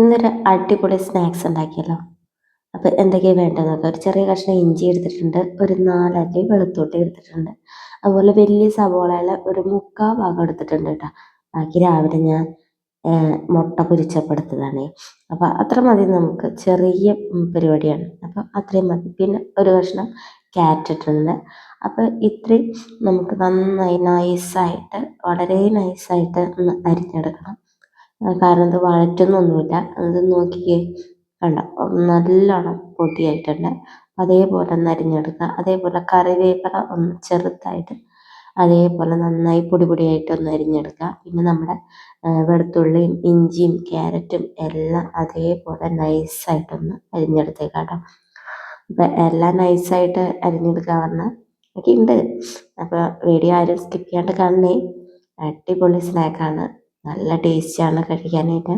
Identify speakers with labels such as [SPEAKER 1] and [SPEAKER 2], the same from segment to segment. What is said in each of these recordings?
[SPEAKER 1] ഇന്നൊരു അടിപൊളി സ്നാക്സ് ഉണ്ടാക്കിയല്ലോ. അപ്പോൾ എന്തൊക്കെയാണ് വേണ്ടതെന്ന് നോക്കാം. ഒരു ചെറിയ കഷ്ണം ഇഞ്ചി എടുത്തിട്ടുണ്ട് ഒരു നാലല്ലി വെളുത്തോട്ടി എടുത്തിട്ടുണ്ട്. അതുപോലെ വലിയ സവോളയിലെ ഒരു മുക്കാൽ ഭാഗം എടുത്തിട്ടുണ്ട് കേട്ടോ. ബാക്കി രാവിലെ ഞാൻ മുട്ട പൊരിച്ചപ്പെടുത്തതാണ് അപ്പോൾ അത്ര മതി നമുക്ക്. ചെറിയ പരിപാടിയാണ്. അപ്പോൾ അത്രയും മതി. പിന്നെ ഒരു കഷ്ണം ക്യാരറ്റ് ഇട്ടിട്ടുണ്ട്. അപ്പോൾ ഇത്രയും നമുക്ക് നന്നായി നൈസായിട്ട് വളരെ നൈസായിട്ട് ഒന്ന് അരിഞ്ഞെടുക്കണം. കാരണം ഇത് വഴറ്റുന്നൊന്നുമില്ല അത് നോക്കിക്കേ കണ്ടോ? നല്ലോണം പൊടിയായിട്ടുണ്ട് അതേപോലെ ഒന്ന് അതേപോലെ കറിവേപ്പില ഒന്ന് ചെറുതായിട്ട് അതേപോലെ നന്നായി പൊടി പൊടിയായിട്ട് ഒന്ന് അരിഞ്ഞെടുക്കുക. പിന്നെ നമ്മുടെ വെളുത്തുള്ളിയും ഇഞ്ചിയും ക്യാരറ്റും എല്ലാം അതേപോലെ നൈസായിട്ടൊന്ന് അരിഞ്ഞെടുത്തേക്കാം കേട്ടോ. അപ്പം എല്ലാം നൈസായിട്ട് അരിഞ്ഞെടുക്കുക പറഞ്ഞാൽ ഒക്കെ ഉണ്ട്. അപ്പോൾ വീഡിയോ ആരും സ്കിപ്പ് ചെയ്യാണ്ട് കാണണേ. അടിപൊളി സ്നാക്കാണ് നല്ല ടേസ്റ്റാണ് കഴിക്കാനായിട്ട്.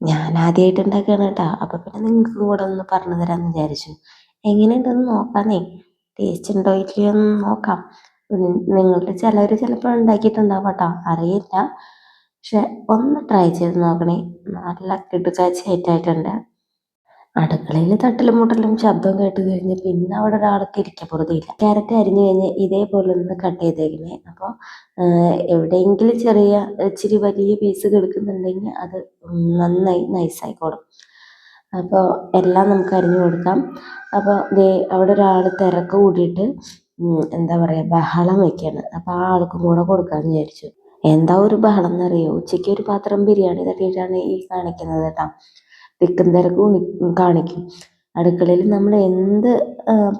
[SPEAKER 1] ഞാൻ ആദ്യമായിട്ട് ഉണ്ടാക്കുകയാണ് കേട്ടോ. അപ്പോൾ പിന്നെ നിങ്ങൾക്ക് കൂടെ ഒന്ന് പറഞ്ഞു തരാമെന്ന് വിചാരിച്ചു. എങ്ങനെയുണ്ടെന്ന് നോക്കാന്നേ. ടേസ്റ്റ് ഉണ്ടോ ഇല്ലയോ എന്ന് നോക്കാം. നിങ്ങളുടെ ചിലവർ ചിലപ്പോൾ ഉണ്ടാക്കിയിട്ടുണ്ടാവും കേട്ടോ. അറിയില്ല. പക്ഷെ ഒന്ന് ട്രൈ ചെയ്ത് നോക്കണേ. നല്ല കിടുക്കാച്ചായിട്ടായിട്ടുണ്ട് അടുക്കളയിൽ തട്ടലും മുട്ടലും ശബ്ദം കേട്ട് കഴിഞ്ഞ് പിന്നെ അവിടെ ഒരാൾക്ക് ഇരിക്കാൻ ഇല്ല ക്യാരറ്റ് അരിഞ്ഞു കഴിഞ്ഞ് ഇതേപോലെ ഒന്ന് കട്ട് ചെയ്തേക്കണേ അപ്പോൾ എവിടെയെങ്കിലും ചെറിയ ഇച്ചിരി വലിയ പീസ് കിടക്കുന്നുണ്ടെങ്കിൽ അത് നന്നായി നൈസായിക്കോളും അപ്പോൾ എല്ലാം നമുക്ക് അരിഞ്ഞു കൊടുക്കാം. അപ്പോൾ ദേ അവിടെ ഒരാൾ തിരക്ക് കൂടിയിട്ട് എന്താ പറയുക ബഹളം വയ്ക്കുകയാണ് അപ്പോൾ ആ ആൾക്കും കൂടെ കൊടുക്കാമെന്ന് വിചാരിച്ചു. എന്താ ഒരു ബഹളം എന്നറിയോ? ഉച്ചയ്ക്ക് ഒരു പാത്രം ബിരിയാണി തട്ടിയിട്ടാണ് ഈ കാണിക്കുന്നത് കേട്ടോ. തിക്കും തിരക്കും കാണിക്കും. അടുക്കളയിൽ നമ്മൾ എന്ത്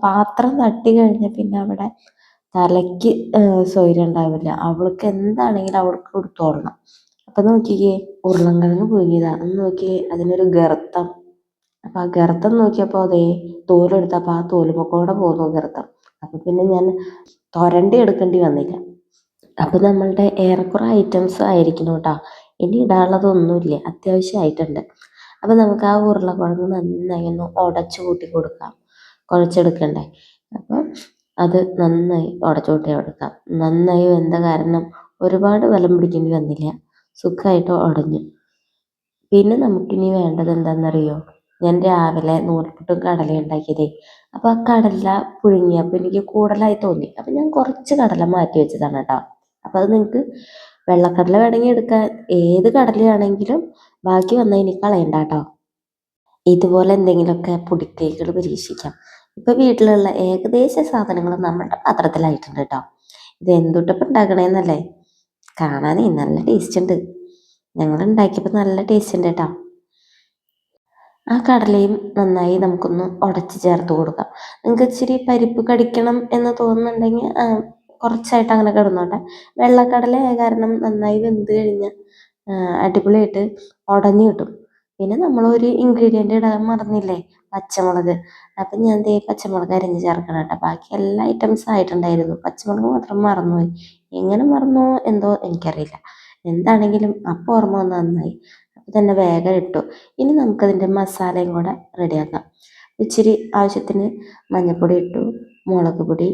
[SPEAKER 1] പാത്രം തട്ടി കഴിഞ്ഞാൽ പിന്നെ അവിടെ തലയ്ക്ക് സ്വൈര്യം ഉണ്ടാവില്ല. അവൾക്ക് എന്താണെങ്കിലും അവൾക്ക് കൊടുത്തോളണം അപ്പം നോക്കിക്കേ ഉരുളൻകിഴങ്ങ് പുഴുങ്ങിയതാണ് നോക്കിയേ അതിനൊരു ഗർത്തം. അപ്പം ആ ഗർത്തം നോക്കിയപ്പോൾ അതേ തോലെടുത്തപ്പോൾ ആ തോലുമൊക്കെ പോകുന്നു ഗർത്തം. അപ്പം പിന്നെ ഞാൻ തൊരണ്ടി എടുക്കേണ്ടി വന്നില്ല. അപ്പം നമ്മളുടെ ഏറെക്കുറെ ഐറ്റംസ് ആയിരിക്കണം കേട്ടോ. ഇനി ഇടാനുള്ളതൊന്നുമില്ല അത്യാവശ്യമായിട്ടുണ്ട്. അപ്പോൾ നമുക്ക് ആ ഉരുളക്കിഴങ്ങ് നന്നായി ഒന്ന് ഉടച്ചു കൂട്ടി കൊടുക്കാം. കുഴച്ചെടുക്കണ്ടേ? അപ്പം അത് നന്നായി ഉടച്ചു കൂട്ടി കൊടുക്കാം. നന്നായി വെന്ത കാരണം ഒരുപാട് വെള്ളം പിടിക്കേണ്ടി വന്നില്ല. സുഖമായിട്ട് ഉടഞ്ഞു പിന്നെ നമുക്കിനി വേണ്ടത് എന്താണെന്നറിയോ ഞാൻ രാവിലെ നൂൽപുട്ടും കടല ഉണ്ടാക്കിയതേ. അപ്പോൾ ആ കടല പുഴുങ്ങിയപ്പോൾ എനിക്ക് കൂടുതലായി തോന്നി. അപ്പോൾ ഞാൻ കുറച്ച് കടല മാറ്റി വെച്ചതാണ് കേട്ടോ. അപ്പോൾ അത് നിങ്ങൾക്ക് വെള്ളക്കടല വേണമെങ്കിൽ എടുക്കാൻ ഏത് കടലയാണെങ്കിലും ബാക്കി വന്നാൽ ഇനി കളയണ്ട കേട്ടോ ഇതുപോലെ എന്തെങ്കിലുമൊക്കെ പൊടിക്കൈകൾ പരീക്ഷിക്കാം. ഇപ്പം വീട്ടിലുള്ള ഏകദേശ സാധനങ്ങൾ നമ്മുടെ പാത്രത്തിലായിട്ടുണ്ട് കേട്ടോ. ഇത് എന്തുട്ടപ്പം ഉണ്ടാക്കണേന്നല്ലേ? കാണാനേ നല്ല ടേസ്റ്റ് ഉണ്ട്. ഞങ്ങൾ ഉണ്ടാക്കിയപ്പോൾ നല്ല ടേസ്റ്റ് ഉണ്ട് കേട്ടോ. ആ കടലയും നന്നായി നമുക്കൊന്ന് ഉടച്ച് ചേർത്ത് കൊടുക്കാം. നിങ്ങൾക്ക് ഇച്ചിരി പരിപ്പ് കടിക്കണം എന്ന് തോന്നുന്നുണ്ടെങ്കിൽ കുറച്ചായിട്ട് അങ്ങനെ കിടന്നോട്ടെ. വെള്ളക്കടല കാരണം നന്നായി വെന്ത് കഴിഞ്ഞാൽ അടിപൊളിയായിട്ട് ഉടഞ്ഞു കിട്ടും. പിന്നെ നമ്മളൊരു ഇൻഗ്രീഡിയന്റ് ഇടാൻ മറന്നില്ലേ? പച്ചമുളക്. അപ്പം ഞാൻ ദേ പച്ചമുളക് അരിഞ്ഞ് ചേർക്കണം കേട്ടോ. ബാക്കി എല്ലാ ഐറ്റംസും ആയിട്ടുണ്ടായിരുന്നു. പച്ചമുളക് മാത്രം മറന്നുപോയി. എങ്ങനെ മറന്നു? എന്തോ? എനിക്കറിയില്ല. എന്താണെങ്കിലും അപ്പോൾ ഓർമ്മ വന്ന് നന്നായി. അപ്പോൾ തന്നെ വേഗം ഇട്ടു. ഇനി നമുക്കതിന്റെ മസാലയും കൂടെ റെഡിയാക്കാം ഇച്ചിരി ആവശ്യത്തിന് മഞ്ഞൾപ്പൊടി ഇട്ടു മുളക് പൊടി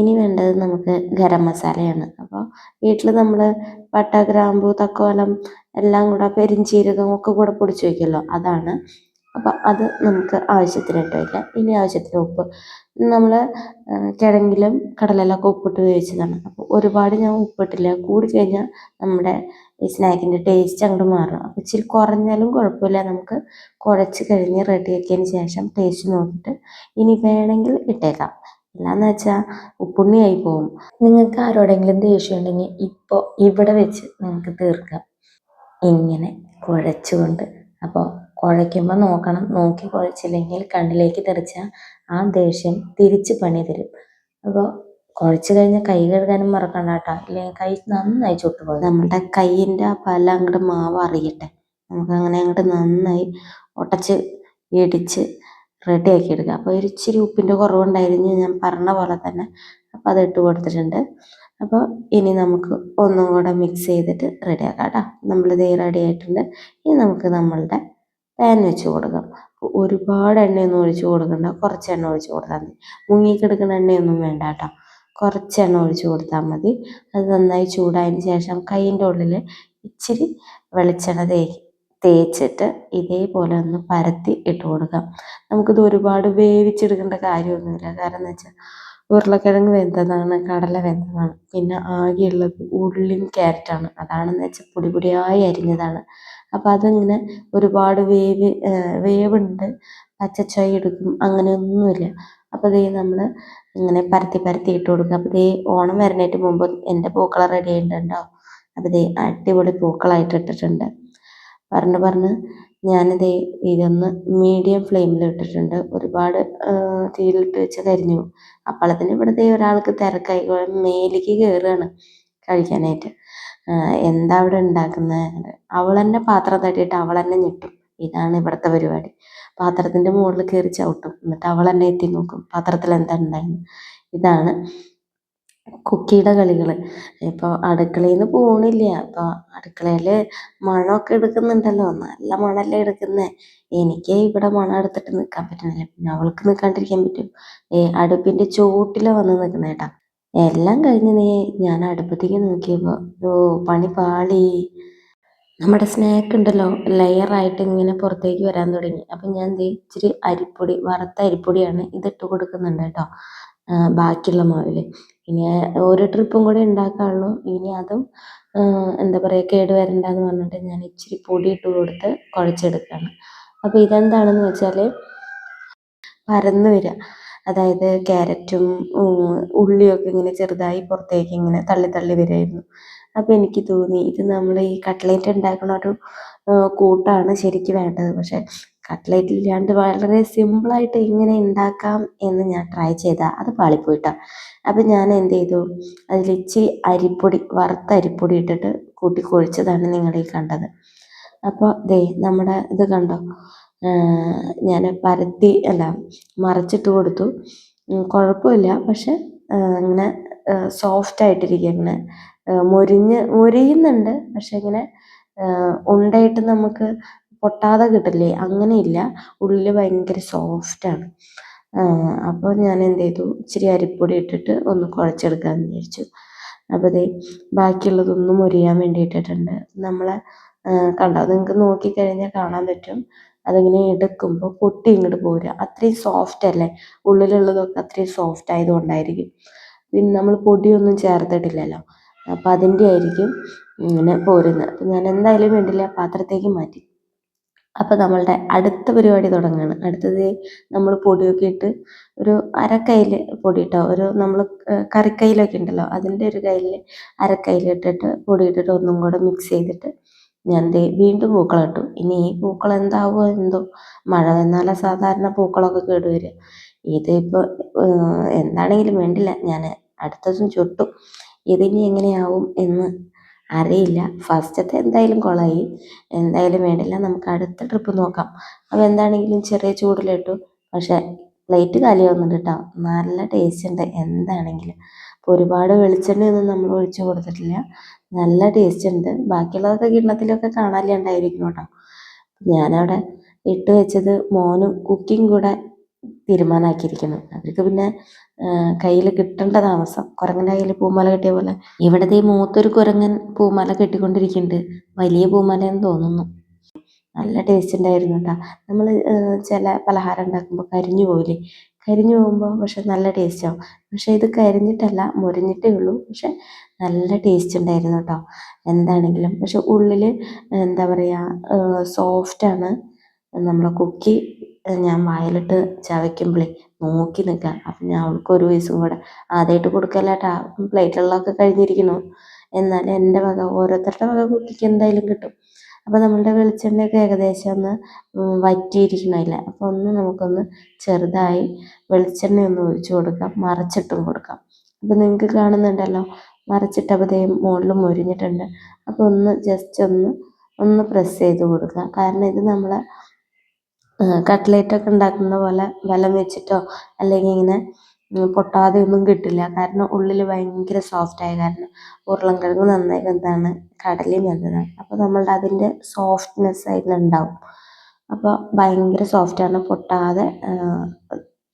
[SPEAKER 1] ഇനി വേണ്ടത് നമുക്ക് ഗരം മസാലയാണ്. അപ്പോൾ വീട്ടിൽ നമ്മൾ പട്ട ഗ്രാമ്പു തക്കോലം എല്ലാം കൂടെ പെരിഞ്ചീരകം ഒക്കെ കൂടെ പൊടിച്ച് വയ്ക്കുമല്ലോ അതാണ്. അപ്പോൾ അത് നമുക്ക് ആവശ്യത്തിന് വയ്ക്കാം ഇനി ആവശ്യത്തിന് ഉപ്പ്. നമ്മൾ കിഴങ്ങിലും കടലയിലൊക്കെ ഉപ്പിട്ട് വേവിച്ചതാണ്. അപ്പോൾ ഒരുപാട് ഞാൻ ഉപ്പിട്ടില്ല. കൂടി കഴിഞ്ഞാൽ നമ്മുടെ ഈ സ്നാക്കിന്റെ ടേസ്റ്റ് അങ്ങോട്ട് മാറും. അപ്പോൾ ഇച്ചിരി കുറഞ്ഞാലും കുഴപ്പമില്ല. നമുക്ക് കുഴച്ച് കഴിഞ്ഞ് റെഡിയാക്കിയതിന് ശേഷം ടേസ്റ്റ് നോക്കിയിട്ട് ഇനി വേണമെങ്കിൽ ഇട്ടേക്കാം. അല്ലാന്ന് വെച്ചാൽ ഉപ്പുണ്ണിയായി പോകും നിങ്ങൾക്ക് ആരോടെങ്കിലും ദേഷ്യം ഉണ്ടെങ്കിൽ ഇപ്പോൾ ഇവിടെ വെച്ച് നിങ്ങൾക്ക് തീർക്കാം. ഇങ്ങനെ കുഴച്ചുകൊണ്ട്. അപ്പോൾ കുഴയ്ക്കുമ്പോൾ നോക്കണം. നോക്കി കുഴച്ചില്ലെങ്കിൽ കണ്ണിലേക്ക് തെറിച്ചാൽ ആ ദേഷ്യം തിരിച്ച് പണി തരും. അപ്പോൾ കുഴച്ച് കഴിഞ്ഞാൽ കൈ കഴുകാനും മറക്കണ്ട കേട്ടോ. ഇല്ലെങ്കിൽ കൈ നന്നായി ചുട്ടുപോകും. നമ്മുടെ കൈയിന്റെ ആ പല അങ്ങോട്ട് മാവ് അറിയട്ടെ. നമുക്ക് അങ്ങനെ അങ്ങോട്ട് നന്നായി ഉടച്ച് ഇടിച്ച് റെഡിയാക്കി എടുക്കുക അപ്പോൾ ഒരു ഇച്ചിരി ഉപ്പിന്റെ കുറവുണ്ടായിരുന്നു ഞാൻ പറഞ്ഞ പോലെ തന്നെ. അപ്പോൾ അത് ഇട്ട് കൊടുത്തിട്ടുണ്ട്. അപ്പോൾ ഇനി നമുക്ക് ഒന്നും കൂടെ മിക്സ് ചെയ്തിട്ട് റെഡി ആക്കാം കേട്ടോ. നമ്മളിത് റെഡി ആയിട്ടുണ്ട്. ഇനി നമുക്ക് നമ്മളുടെ പാൻ വെച്ച് കൊടുക്കാം. ഒരുപാട് എണ്ണയൊന്നും ഒഴിച്ച് കൊടുക്കണ്ട. കുറച്ച് എണ്ണ ഒഴിച്ച് കൊടുത്താൽ മതി. മുങ്ങിക്കിടക്കുന്ന എണ്ണയൊന്നും വേണ്ട കേട്ടോ. കുറച്ച് എണ്ണ ഒഴിച്ച് കൊടുത്താൽ മതി. അത് നന്നായി ചൂടായതിന് ശേഷം കൈയിന്റെ ഉള്ളിൽ ഇച്ചിരി വെളിച്ചെണ്ണ തേക്ക് തേച്ചിട്ട് ഇതേപോലെ ഒന്ന് പരത്തി ഇട്ട് കൊടുക്കാം. നമുക്കിത് ഒരുപാട് വേവിച്ചെടുക്കേണ്ട കാര്യമൊന്നുമില്ല. കാരണം എന്ന് വെച്ചാൽ ഉരുളക്കിഴങ്ങ് വെന്തതാണ് കടല വെന്തതാണ് പിന്നെ ആകെയുള്ളത് ഉള്ളിയും ക്യാരറ്റാണ് അതാണെന്ന് വെച്ചാൽ പൊടി പൊടിയായി അരിഞ്ഞതാണ്. അപ്പം അതിങ്ങനെ ഒരുപാട് വേവ് വേവുണ്ട് പച്ചച്ചായ എടുക്കും അങ്ങനെയൊന്നുമില്ല. അപ്പോൾ ദേ നമ്മൾ ഇങ്ങനെ പരത്തി പരത്തി ഇട്ട് കൊടുക്കുക അപ്പോൾ ദേ ഓണം വരുന്നതിന് മുമ്പ് എന്റെ പൂക്കളം റെഡി ആയിട്ടുണ്ടോ അപ്പോൾ ദേ അടിപൊളി പൂക്കളായിട്ട് ഇട്ടിട്ടുണ്ട്. പറഞ്ഞ് പറഞ്ഞ് ഞാനിത് ഇതൊന്ന് മീഡിയം ഫ്ലെയിമിൽ ഇട്ടിട്ടുണ്ട്. ഒരുപാട് തീയിലിട്ട് വെച്ച് കരിഞ്ഞു. അപ്പോഴത്തേന് ഇവിടുത്തെ ഒരാൾക്ക് തിരക്കായി മേലേക്ക് കയറുകയാണ് കഴിക്കാനായിട്ട്. എന്താ അവിടെ ഉണ്ടാക്കുന്നത് അവൾ തന്നെ പാത്രം തട്ടിയിട്ട് അവൾ തന്നെ ഞെട്ടും. ഇതാണ് ഇവിടുത്തെ പരിപാടി. പാത്രത്തിന്റെ മുകളിൽ കയറി ചവിട്ടും. എന്നിട്ട് അവൾ തന്നെ എത്തി നോക്കും. പാത്രത്തിൽ എന്താ ഉണ്ടായിരുന്നു ഇതാണ് കുക്കിയുടെ കളികൾ ഇപ്പോൾ അടുക്കളയിൽ നിന്ന് പോകണില്ല അപ്പോൾ അടുക്കളയിൽ മണമൊക്കെ എടുക്കുന്നുണ്ടല്ലോ. നല്ല മണമല്ലേ എടുക്കുന്നത് എനിക്ക് ഇവിടെ മണം എടുത്തിട്ട് നിൽക്കാൻ പറ്റുന്നില്ല. പിന്നെ അവൾക്ക് നിൽക്കാണ്ടിരിക്കാൻ പറ്റും. ഏ അടുപ്പിന്റെ ചോട്ടിൽ വന്ന് നിൽക്കുന്നത് കേട്ടോ. എല്ലാം കഴിഞ്ഞ് നീ ഞാൻ അടുപ്പത്തേക്ക് നോക്കിയപ്പോൾ ഓ പണി പാളി. നമ്മുടെ സ്നാക്ക് ഉണ്ടല്ലോ. ലെയറായിട്ട് ഇങ്ങനെ പുറത്തേക്ക് വരാൻ തുടങ്ങി. അപ്പം ഞാൻ ഇച്ചിരി അരിപ്പൊടി വറുത്ത അരിപ്പൊടിയാണ് ഇതിട്ട് കൊടുക്കുന്നുണ്ട് കേട്ടോ. ബാക്കിയുള്ള മാവിൽ ഇനി ഒരു ട്രിപ്പും കൂടെ ഉണ്ടാക്കാനുള്ളൂ. ഇനി അതും എന്താ പറയുക കേട് വരണ്ടെന്ന് പറഞ്ഞിട്ട് ഞാൻ ഇച്ചിരി പൊടി ഇട്ട് കൊടുത്ത് കുഴച്ചെടുക്കുകയാണ് അപ്പോൾ ഇതെന്താണെന്ന് വെച്ചാൽ പരന്ന് വരിക അതായത് ക്യാരറ്റും ഉള്ളിയൊക്കെ ഇങ്ങനെ ചെറുതായി പുറത്തേക്ക് ഇങ്ങനെ തള്ളി തള്ളി വരുമായിരുന്നു അപ്പോൾ എനിക്ക് തോന്നി ഇത് നമ്മൾ ഈ കട്ട്ലേറ്റ് ഉണ്ടാക്കുന്ന ഒരു കൂട്ടാണ് ശരിക്കും വേണ്ടത്. പക്ഷേ കട്ട്ലേറ്റ് ഇല്ലാണ്ട് വളരെ സിമ്പിളായിട്ട് എങ്ങനെ ഉണ്ടാക്കാം എന്ന് ഞാൻ ട്രൈ ചെയ്താൽ അത് പാളിപ്പോയിട്ടാ. അപ്പം ഞാൻ എന്ത് ചെയ്തു? അതിൽ ഇച്ചിരി അരിപ്പൊടി വറുത്ത അരിപ്പൊടി ഇട്ടിട്ട് കൂട്ടി കുഴച്ചതാണ് നിങ്ങൾ ഈ കണ്ടത്. അപ്പോൾ ദേ നമ്മുടെ ഇത് കണ്ടോ? ഞാൻ പരത്തി അല്ല മറച്ചിട്ട് കൊടുത്തു. കുഴപ്പമില്ല. പക്ഷെ ഇങ്ങനെ സോഫ്റ്റ് ആയിട്ടിരിക്കുക ഇങ്ങനെ മുരിഞ്ഞ് മുരിയുന്നുണ്ട്. പക്ഷെ ഇങ്ങനെ ഉണ്ടായിട്ട് നമുക്ക് പൊട്ടാതെ കിട്ടില്ലേ? അങ്ങനെയില്ല. ഉള്ളിൽ ഭയങ്കര സോഫ്റ്റാണ് അപ്പോൾ ഞാൻ എന്ത് ചെയ്തു ഇച്ചിരി അരിപ്പൊടി ഇട്ടിട്ട് ഒന്ന് കുഴച്ചെടുക്കാമെന്ന് വിചാരിച്ചു. അപ്പോൾ ദേ ബാക്കിയുള്ളതൊന്നും ഒരിയാൻ വേണ്ടി ഇട്ടിട്ടുണ്ട് നമ്മളെ കണ്ടോ? നിങ്ങൾക്ക് നോക്കിക്കഴിഞ്ഞാൽ കാണാൻ പറ്റും. അതിങ്ങനെ എടുക്കുമ്പോൾ പൊട്ടി ഇങ്ങോട്ട് പോരുക അത്രയും സോഫ്റ്റ് അല്ലേ? ഉള്ളിലുള്ളതൊക്കെ അത്രയും സോഫ്റ്റ് ആയതുകൊണ്ടായിരിക്കും. പിന്നെ നമ്മൾ പൊടിയൊന്നും ചേർത്തിട്ടില്ലല്ലോ? അപ്പം അതിന്റെ ആയിരിക്കും ഇങ്ങനെ പോരുന്നത്. അപ്പം ഞാൻ എന്തായാലും വേണ്ടില്ല പാത്രത്തേക്ക് മാറ്റി. അപ്പോൾ നമ്മളുടെ അടുത്ത പരിപാടി തുടങ്ങുകയാണ് അടുത്തത് നമ്മൾ പൊടിയൊക്കെ ഇട്ട് ഒരു അര കയ്യിൽ പൊടി ഇട്ടോ ഒരു നമ്മൾ കറിക്കൈലൊക്കെ ഉണ്ടല്ലോ അതിന്റെ ഒരു കയ്യിൽ അര കയ്യിൽ ഇട്ടിട്ട് പൊടി ഇട്ടിട്ട് ഒന്നും കൂടെ മിക്സ് ചെയ്തിട്ട് ഞാൻ ദേ വീണ്ടും പൂക്കൾ ഇട്ടു. ഇനി ഈ പൂക്കൾ എന്താവുമോ എന്തോ മഴ വന്നാൽ സാധാരണ പൂക്കളൊക്കെ കേടുവരിക ഇതിപ്പോൾ എന്താണെങ്കിലും വേണ്ടില്ല. ഞാൻ അടുത്തതും ചുട്ടു. ഇതിനി എങ്ങനെയാവും എന്ന് അറിയില്ല. ഫസ്റ്റത്തെ എന്തായാലും കുളമായി എന്തായാലും വേണ്ടില്ല. നമുക്ക് അടുത്ത ട്രിപ്പ് നോക്കാം. അപ്പോൾ എന്താണെങ്കിലും ചെറിയ ചൂടിലിട്ടു. പക്ഷേ പ്ലേറ്റ് കാലിയാവുന്നുണ്ട് കേട്ടോ നല്ല ടേസ്റ്റ് ഉണ്ട്. എന്താണെങ്കിലും. അപ്പോൾ ഒരുപാട് വെളിച്ചെണ്ണയൊന്നും നമ്മൾ ഒഴിച്ചു കൊടുത്തിട്ടില്ല. നല്ല ടേസ്റ്റ് ഉണ്ട്. ബാക്കിയുള്ളതൊക്കെ കിണ്ണത്തിലൊക്കെ കാണാനില്ലാണ്ടായിരിക്കും കേട്ടോ ഞാനവിടെ ഇട്ട് വെച്ചത് മോനും കുക്കിംഗ് കൂടെ തീരുമാനമാക്കിയിരിക്കുന്നു. അവർക്ക് പിന്നെ കയ്യിൽ കിട്ടേണ്ട താമസം കുരങ്ങന്റെ കയ്യിൽ പൂമാല കിട്ടിയ പോലെ. ഇവിടത്തെ മൂത്തൊരു കുരങ്ങൻ പൂമാല കെട്ടിക്കൊണ്ടിരിക്കുന്നുണ്ട്. വലിയ പൂമാലയെന്ന് തോന്നുന്നു. നല്ല ടേസ്റ്റ് ഉണ്ടായിരുന്നു കേട്ടോ നമ്മൾ ചില പലഹാരം ഉണ്ടാക്കുമ്പോൾ കരിഞ്ഞു പോവില്ലേ? കരിഞ്ഞു പോകുമ്പോൾ പക്ഷെ നല്ല ടേസ്റ്റ് ആവും. പക്ഷെ ഇത് കരിഞ്ഞിട്ടല്ല മുരിഞ്ഞിട്ടേ ഉള്ളൂ. പക്ഷെ നല്ല ടേസ്റ്റ് ഉണ്ടായിരുന്നു കേട്ടോ എന്താണെങ്കിലും പക്ഷെ ഉള്ളിൽ എന്താ പറയുക സോഫ്റ്റാണ് നമ്മളെ കുക്കി ഞാൻ വായിലിട്ട് ചവയ്ക്കുമ്പളേ നോക്കി നിൽക്കുക അപ്പം ഞാൻ അവൾക്ക് ഒരു വയസ്സും കൂടെ ആദ്യമായിട്ട് കൊടുക്കല്ലേട്ടാ പ്ലേറ്റുകളിലൊക്കെ കഴിഞ്ഞിരിക്കുന്നു. എന്നാൽ എന്റെ വക ഓരോരുത്തരുടെ വക കുട്ടിക്ക് എന്തായാലും കിട്ടും. അപ്പോൾ നമ്മളുടെ വെളിച്ചെണ്ണയൊക്കെ ഏകദേശം ഒന്ന് വറ്റിയിരിക്കണമില്ല അപ്പോൾ ഒന്ന് നമുക്കൊന്ന് ചെറുതായി വെളിച്ചെണ്ണ ഒന്ന് ഒഴിച്ചു കൊടുക്കാം. മറച്ചിട്ടും കൊടുക്കാം. അപ്പോൾ നിങ്ങൾക്ക് കാണുന്നുണ്ടല്ലോ മറിച്ചിട്ടപ്പോൾ ദേ മുകളിൽ മൊരിഞ്ഞിട്ടുണ്ട്. അപ്പോൾ ഒന്ന് ജസ്റ്റ് ഒന്ന് ഒന്ന് പ്രസ് ചെയ്ത് കൊടുക്കുക കാരണം ഇത് നമ്മളെ കട്ട്ലേറ്റൊക്കെ ഉണ്ടാക്കുന്ന പോലെ ബലം വെച്ചിട്ടോ അല്ലെങ്കിൽ ഇങ്ങനെ പൊട്ടാതെ ഒന്നും കിട്ടില്ല. കാരണം ഉള്ളിൽ ഭയങ്കര സോഫ്റ്റ് ആയ കാരണം ഉരുളൻകിഴങ്ങ് നന്നായി വെന്താണ് കടലയും വെന്തതാണ് അപ്പോൾ നമ്മളുടെ അതിന്റെ സോഫ്റ്റ്നെസ് അതിലുണ്ടാവും അപ്പോൾ ഭയങ്കര സോഫ്റ്റാണ് പൊട്ടാതെ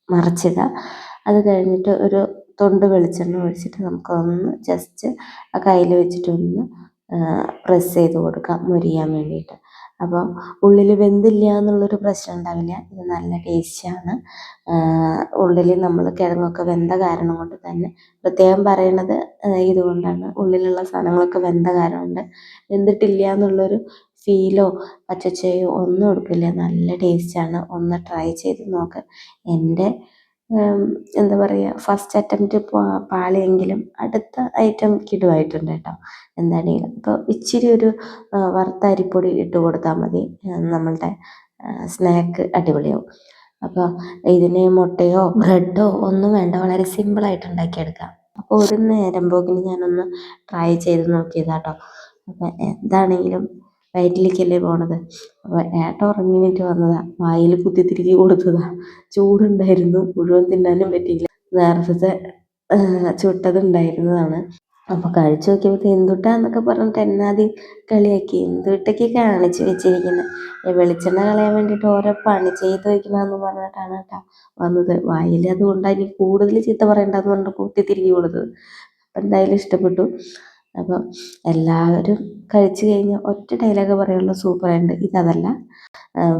[SPEAKER 1] മറിച്ചിടുക അത് കഴിഞ്ഞിട്ട് ഒരു തൊണ്ട് വെളിച്ചെണ്ണ ഒഴിച്ചിട്ട് നമുക്കൊന്ന് ജസ്റ്റ് കയ്യിൽ വെച്ചിട്ടൊന്ന് പ്രസ് ചെയ്ത് കൊടുക്കാം മുരിയാൻ വേണ്ടിയിട്ട്. അപ്പോൾ ഉള്ളിൽ വെന്തില്ല എന്നുള്ളൊരു പ്രശ്നം ഉണ്ടാവില്ല. ഇത് നല്ല ടേസ്റ്റാണ്. ഉള്ളിൽ നമ്മൾ കിഴങ്ങൊക്കെ വെന്ത കാരണം കൊണ്ട് തന്നെ. പ്രത്യേകം പറയണത് ഇതുകൊണ്ടാണ്. ഉള്ളിലുള്ള സാധനങ്ങളൊക്കെ വെന്ത കാരണം കൊണ്ട് വെന്തിട്ടില്ല എന്നുള്ളൊരു ഫീലോ പച്ചച്ചയോ ഒന്നും എടുക്കില്ല. നല്ല ടേസ്റ്റാണ്. ഒന്ന് ട്രൈ ചെയ്ത് നോക്ക്. എന്റെ എന്താ പറയുക ഫസ്റ്റ് അറ്റംപ്റ്റ് പാളിയെങ്കിലും അടുത്ത ഐറ്റം കിടുവായിട്ടുണ്ട് കേട്ടോ എന്താണെങ്കിലും. അപ്പോൾ ഇച്ചിരി ഒരു വറുത്ത അരിപ്പൊടി ഇട്ട് കൊടുത്താൽ മതി നമ്മളുടെ സ്നാക്ക് അടിപൊളിയാവും. അപ്പോൾ ഇതിന് മുട്ടയോ ബ്രെഡോ ഒന്നും വേണ്ട വളരെ സിമ്പിളായിട്ട് ഉണ്ടാക്കിയെടുക്കാം. അപ്പോൾ ഒരു നേരം പോക്കിന് ഞാനൊന്ന് ട്രൈ ചെയ്ത് നോക്കിയതാട്ടോ അപ്പം എന്താണെങ്കിലും വയറ്റിലേക്കല്ലേ പോണത്? അപ്പോൾ ഏട്ട ഉറങ്ങി എണീറ്റ് വന്നതാ. വായിൽ കുത്തി തിരികെ കൊടുത്തതാ. ചൂടുണ്ടായിരുന്നു. മുഴുവൻ തിന്നാനും പറ്റിയില്ല. നേരത്തെ ചുട്ടതുണ്ടായിരുന്നതാണ്. അപ്പൊ അപ്പോൾ കഴിച്ചു നോക്കിയപ്പോൾ എന്തുട്ടാന്നൊക്കെ പറഞ്ഞിട്ട് എന്നാതി കളിയാക്കി. എന്തുട്ടൊക്കെ കാണിച്ചു വെച്ചിരിക്കുന്നത് വെളിച്ചെണ്ണ കളയാൻ വേണ്ടിയിട്ട് ഓരോ പണി ചെയ്ത് വെക്കണമെന്ന് പറഞ്ഞിട്ടാണ് കേട്ടോ വന്നത്. വായിൽ അതുകൊണ്ടാണ് ഇനി കൂടുതൽ ചീത്ത പറയണ്ടെന്ന് പറഞ്ഞിട്ട് കുത്തിത്തിരികി കൊടുത്തത്. അപ്പം എന്തായാലും ഇഷ്ടപ്പെട്ടു. അപ്പോൾ എല്ലാവരും കഴിച്ചു കഴിഞ്ഞ് ഒറ്റ ഡയലോഗ് പറയുള്ള സൂപ്പറുണ്ട് ഇതല്ല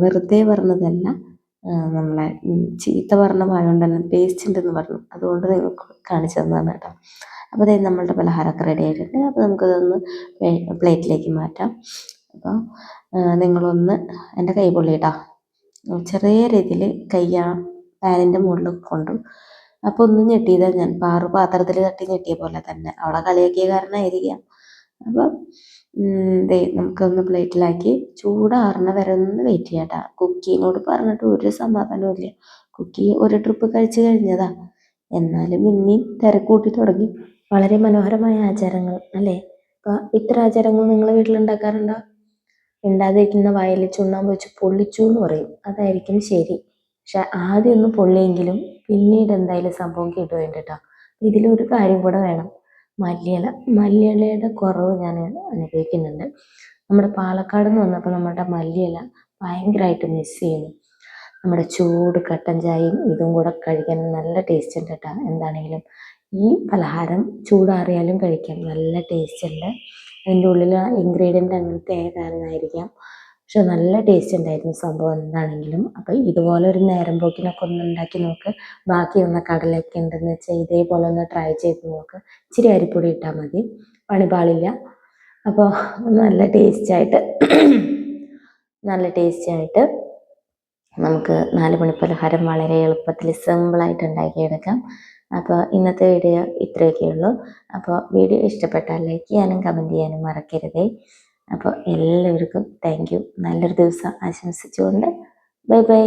[SPEAKER 1] വെറുതെ പറഞ്ഞതല്ല നമ്മളെ ചീത്ത പറഞ്ഞ വായുകൊണ്ട് തന്നെ ടേസ്റ്റ് ഉണ്ടെന്ന് പറഞ്ഞു. അതുകൊണ്ട് നിങ്ങൾക്ക് കാണിച്ചു തന്നതാണ് കേട്ടോ. അപ്പോൾ അതായത് നമ്മളുടെ പലഹാരമൊക്കെ റെഡി ആയിട്ടുണ്ട്. അപ്പോൾ നമുക്കതൊന്ന് പ്ലേറ്റിലേക്ക് മാറ്റാം. അപ്പോൾ നിങ്ങളൊന്ന് എന്റെ കൈ പൊള്ളിയിട്ടാ. ചെറിയ രീതിയിൽ കൈ ആ പാനിന്റെ മുകളിൽ കൊണ്ടു അപ്പോൾ ഒന്നും ഞെട്ടിയതാണ് ഞാൻ. പാറു പാത്രത്തിൽ തട്ടി ഞെട്ടിയ പോലെ തന്നെ. അവളെ കളിയാക്കിയ കാരണമായിരിക്കാം. അപ്പം ദേ നമുക്കൊന്ന് പ്ലേറ്റിലാക്കി. ചൂടാറണ വരെ ഒന്ന് വെയിറ്റ് ചെയ്യാട്ടാ. കുക്കീനോട് പറഞ്ഞിട്ട് ഒരു സമാധാനവും ഇല്ല. കുക്കി ഒരു ട്രിപ്പ് കഴിച്ചു കഴിഞ്ഞതാ. എന്നാലും പിന്നെയും തിരക്കൂട്ടി തുടങ്ങി. വളരെ മനോഹരമായ ആചാരങ്ങൾ അല്ലേ? അപ്പോൾ ഇത്ര ആചാരങ്ങൾ നിങ്ങൾ വീട്ടിലുണ്ടാക്കാറുണ്ടോ ഉണ്ടാതിരിക്കുന്ന വായിൽ ചുണ്ണാമ്പ് വെച്ച് പൊള്ളിച്ചു എന്ന് പറയും. അതായിരിക്കും ശരി. പക്ഷെ ആദ്യം ഒന്ന് പൊള്ളിയെങ്കിലും പിന്നീട് എന്തായാലും സംഭവം കിട്ടും കേട്ടോ. ഇതിലൊരു കാര്യം കൂടെ വേണം. മല്ലിയില മല്ലിയിലയുടെ കുറവ് ഞാൻ അനുഭവിക്കുന്നുണ്ട്. നമ്മുടെ പാലക്കാട് നിന്ന് വന്നപ്പോൾ നമ്മുടെ മല്ലിയില ഭയങ്കരമായിട്ട് മിസ് ചെയ്യുന്നു. നമ്മുടെ ചൂട് കട്ടൻ ചായയും ഇതും കൂടെ കഴിക്കാൻ നല്ല ടേസ്റ്റ് ഉണ്ട് കേട്ടോ. എന്താണെങ്കിലും ഈ പലഹാരം ചൂടാറിയാലും കഴിക്കാം. നല്ല ടേസ്റ്റ് ഉണ്ട്. അതിന്റെ ഉള്ളിൽ ഇൻഗ്രീഡിയന്റ് അങ്ങനത്തെ കാരണമായിരിക്കാം പക്ഷെ നല്ല ടേസ്റ്റ് ഉണ്ടായിരുന്നു സംഭവം എന്താണെങ്കിലും. അപ്പോൾ ഇതുപോലെ ഒരു നേരം പോക്കിനൊക്കെ ഒന്ന് ഉണ്ടാക്കി നോക്ക്. ബാക്കി വന്ന കടലൊക്കെ ഉണ്ടെന്ന് വെച്ചാൽ ഇതേപോലെ ഒന്ന് ട്രൈ ചെയ്ത് നോക്ക്. ഇച്ചിരി അരിപ്പൊടി ഇട്ടാൽ മതി. പണിപാളില്ല അപ്പോൾ നല്ല ടേസ്റ്റായിട്ട് നല്ല ടേസ്റ്റായിട്ട് നമുക്ക് നാല് മണി പലഹാരം വളരെ എളുപ്പത്തിൽ സിമ്പിളായിട്ട് ഉണ്ടാക്കിയെടുക്കാം. അപ്പോൾ ഇന്നത്തെ വീഡിയോ ഇത്രയൊക്കെ ഉള്ളൂ. അപ്പോൾ വീഡിയോ ഇഷ്ടപ്പെട്ടാൽ ലൈക്ക് ചെയ്യാനും കമന്റ് ചെയ്യാനും മറക്കരുതേ. അപ്പോൾ എല്ലാവർക്കും താങ്ക് യു നല്ലൊരു ദിവസം ആശംസിച്ചുകൊണ്ട് ബൈ ബൈ.